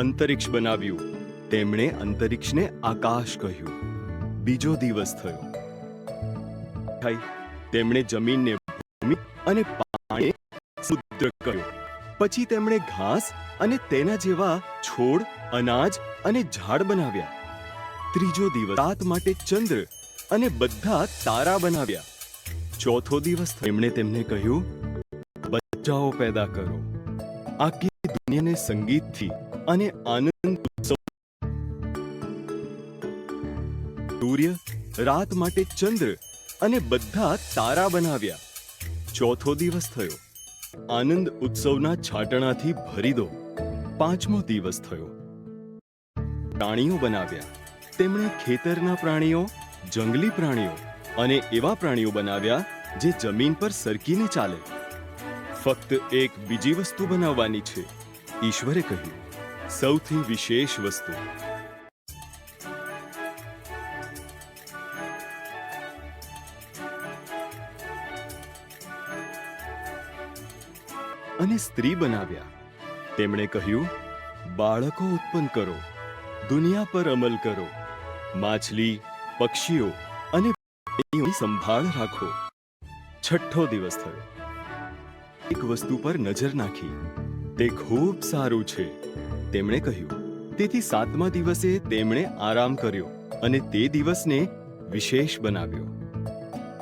અંતરિક્ષ બનાવ્યું. તેમણે અંતરિક્ષને આકાશ કહ્યું. બીજો દિવસ થયો. તેમણે જમીનને ભૂમિ અને પાણી સમુદ્ર કહ્યું પછી તેમણે ઘાસ અને તેના જેવા છોડ, અનાજ અને ઝાડ બનાવ્યા. ત્રીજો દિવસ રાત માટે ચંદ્ર અને બધા તારા બનાવ્યા. ચોથો દિવસ. તેમણે તેમને કહ્યું, બચ્ચાઓ પેદા કરો. આખી દુનિયાને સંગીતથી અને આનંદ સૂર્ય રાત માટે ચંદ્ર અને બધા તારા બનાવ્યા. ચોથો દિવસ થયો. આનંદ ઉત્સવના છાટણાથી ભરી દો. પાંચમો દિવસ થયો. પ્રાણીઓ બનાવ્યા. તેમણે ખેતરના પ્રાણીઓ, જંગલી પ્રાણીઓ અને એવા પ્રાણીઓ બનાવ્યા જે જમીન પર સરકીને ચાલે. ફક્ત એક બીજી વસ્તુ બનાવવાની છે. ઈશ્વરે કહ્યું સૌથી વિશેષ વસ્તુ. અને સ્ત્રી બનાવ્યા. તેમણે કહ્યું, બાળકો ઉત્પન્ન કરો. દુનિયા પર અમલ કરો. માછલી, પક્ષીઓ અને સંભાળ રાખો. છઠ્ઠો દિવસ થયો. એક વસ્તુ પર નજર નાખી. તે ખૂબ સારું છે. તેમણે કહ્યું, તેથી સાતમા દિવસે તેમણે આરામ કર્યો અને તે દિવસને વિશેષ બનાવ્યો.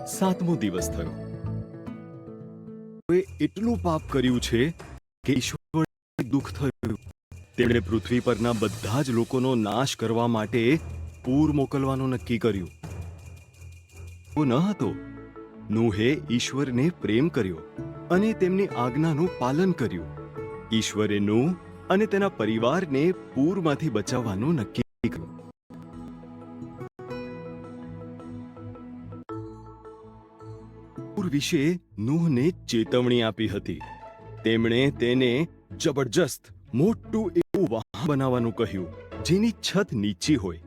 સાતમો દિવસ થયો. એટલું પાપ કર્યું છે કે ઈશ્વર દુઃખ થયું. તેમણે પૃથ્વી પરના બધા જ લોકોનો નાશ કરવા માટે પૂર મોકલવાનું નક્કી કર્યું. ન હતો. નૂહે ઈશ્વરને પ્રેમ કર્યો અને તેમની આજ્ઞાનું પાલન કર્યું. ઈશ્વરે નૂહ અને તેના પરિવારને પૂરમાંથી બચાવવાનું નક્કી કર્યું. પૂર વિશે નૂહને ચેતવણી આપી હતી. તેમણે તેને જબરજસ્ત, મોટું એવું વાહન બનાવવાનું કહ્યું, જેની છત નીચી હોય,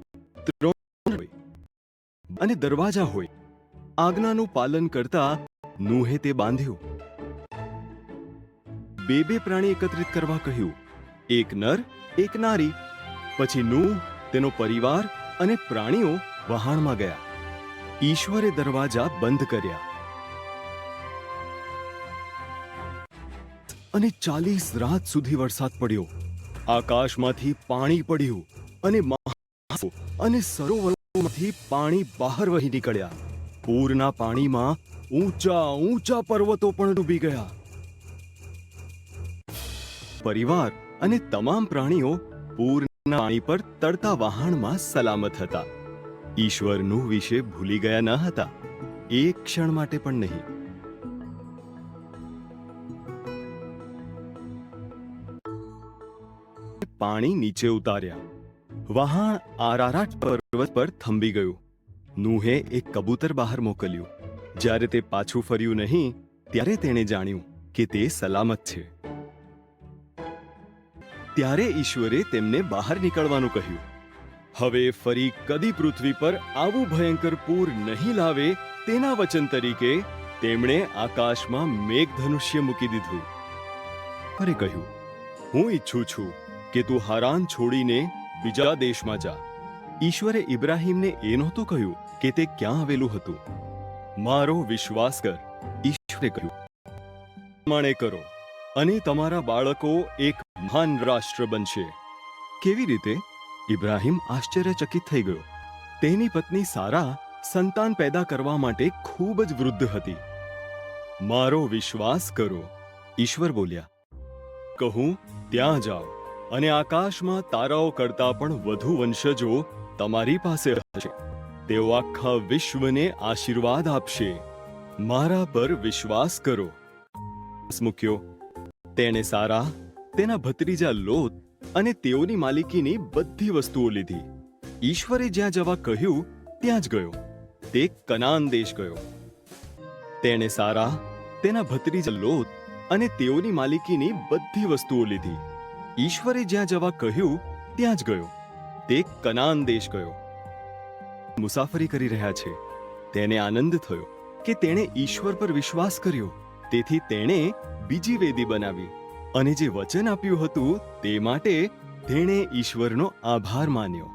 ત્રણ હોય, અને દરવાજા હોય. આજ્ઞાનું પાલન કરતા નૂહે તે બાંધ્યું. બે બે પ્રાણી એકત્રિત કરવા કહ્યું એક નર, એક નારી. પછી નૂહ, તેનો પરિવાર અને પ્રાણીઓ વહાણમાં ગયા. ઈશ્વરે દરવાજા બંધ કર્યા. અને ચાલીસ રાત સુધી વરસાદ પડ્યો. આકાશમાંથી પાણી પડ્યું અને અને સરોવરોમાંથી પાણી બહાર વહી નીકળ્યા. પૂરના પાણીમાં ઊંચા ઊંચા પર્વતો પણ ડૂબી ગયા. પરિવાર અને તમામ પ્રાણીઓ પૂરના પાણી પર તરતા વહાણમાં સલામત હતા. ઈશ્વરનું વિશે ભૂલી ગયા ન હતા. એક ક્ષણ માટે પણ નહીં. પાણી નીચે ઉતાર્યા. વહાણ આરારાટ પર્વત પર થંભી ગયું. નુહે એક કબૂતર બહાર મોકલ્યું. જ્યારે તે પાછું ફર્યું નહીં, ત્યારે તેણે જાણ્યું કે તે સલામત છે. ત્યારે ઈશ્વરે તેમને બહાર નીકળવાનું કહ્યું. હવે ફરી કદી પૃથ્વી પર આવું ભયંકર પૂર નહીં લાવે તેના વચન તરીકે તેમણે આકાશમાં મેઘધનુષ્ય મૂકી દીધું. અરે કહ્યું, હું ઈચ્છું છું કે તું હારાન છોડીને બીજા દેશમાં જા. ઈશ્વરે ઇબ્રાહીમને એ નહોતું કહ્યું કે તે ક્યાં આવેલું હતું. મારો વિશ્વાસ કર, ઈશ્વરે કહ્યું. પ્રમાણે કરો અને તમારા બાળકો એક મહાન રાષ્ટ્ર બનશે કેવી રીતે? ઇબ્રાહિમ આશ્ચર્યચકિત થઈ ગયો. તેની પત્ની સારા સંતાન પેદા કરવા માટે ખૂબ જ વૃદ્ધ હતી. મારો વિશ્વાસ કરો, ઈશ્વર બોલ્યા. કહું, ત્યાં જાઓ અને આકાશમાં તારાઓ કરતા પણ વધુ વંશજો તમારી પાસે હશે. તેઓ આખા વિશ્વને આશીર્વાદ આપશે. મારા પર વિશ્વાસ કરો. મૂક્યો. તેણે સારા તેના ભત્રીજા લોત અને તેઓની માલિકીની બધી વસ્તુઓ લીધી. ઈશ્વરે જ્યાં જવા કહ્યું, ત્યાં જ ગયો. તે કનાન દેશ ગયો. તેણે સારા, તેના ભત્રીજા લોત અને તેઓની માલિકીની બધી વસ્તુઓ લીધી. ઈશ્વરે જ્યાં જવા કહ્યું, ત્યાં જ ગયો. તે કનાન દેશ ગયો. મુસાફરી કરી રહ્યા છે. તેને આનંદ થયો કે તેણે ઈશ્વર પર વિશ્વાસ કર્યો. તેથી તેણે બીજી વેદી બનાવી. અને જે વચન આપ્યું હતું તે માટે તેણે ઈશ્વરનો આભાર માન્યો.